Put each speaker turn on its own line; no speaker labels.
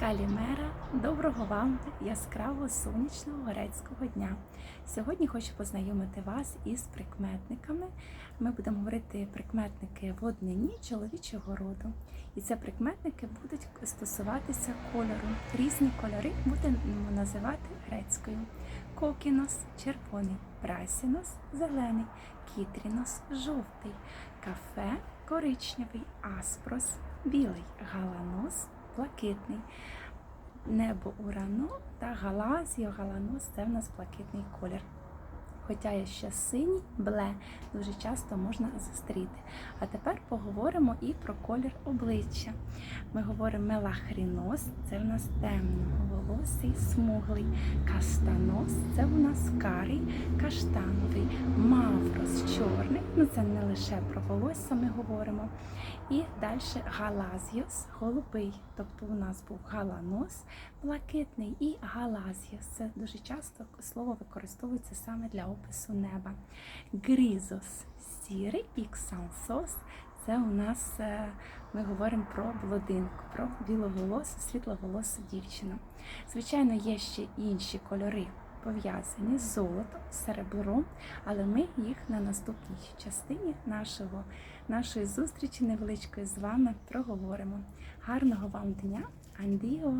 Калімера, доброго вам яскравого сонячного грецького дня. Сьогодні хочу познайомити вас із прикметниками. Ми будемо говорити прикметники в однині чоловічого роду. І це прикметники будуть стосуватися кольору. Різні кольори будемо називати грецькою: кокінос червоний, прасінос зелений, кітрінос жовтий, кафе коричневий, аспрос білий, галанос блакитний. Небо урано та галазіо, галанос це в нас блакитний колір. Хоча є ще синій, бле, дуже часто можна зустріти. А тепер поговоримо і про колір обличчя. Ми говоримо мелахрінос, це в нас темноволосий, смуглий, кастанос це в нас карий, каштановий, маврос чорний. Ну це не лише про волосся ми говоримо. І далі галазіос, голубий. Тобто у нас був галанос, блакитний і галазіос. Це дуже часто слово використовується саме для опису неба. Грізос сірий і ксансос це у нас е, ми говоримо про блондинку, про білоголосу, світлоголосу дівчину. Звичайно, є ще інші кольори. Пов'язані з золотом, серебром, але ми їх на наступній частині нашого, нашої зустрічі невеличкої з вами проговоримо. Гарного вам дня! Андіо!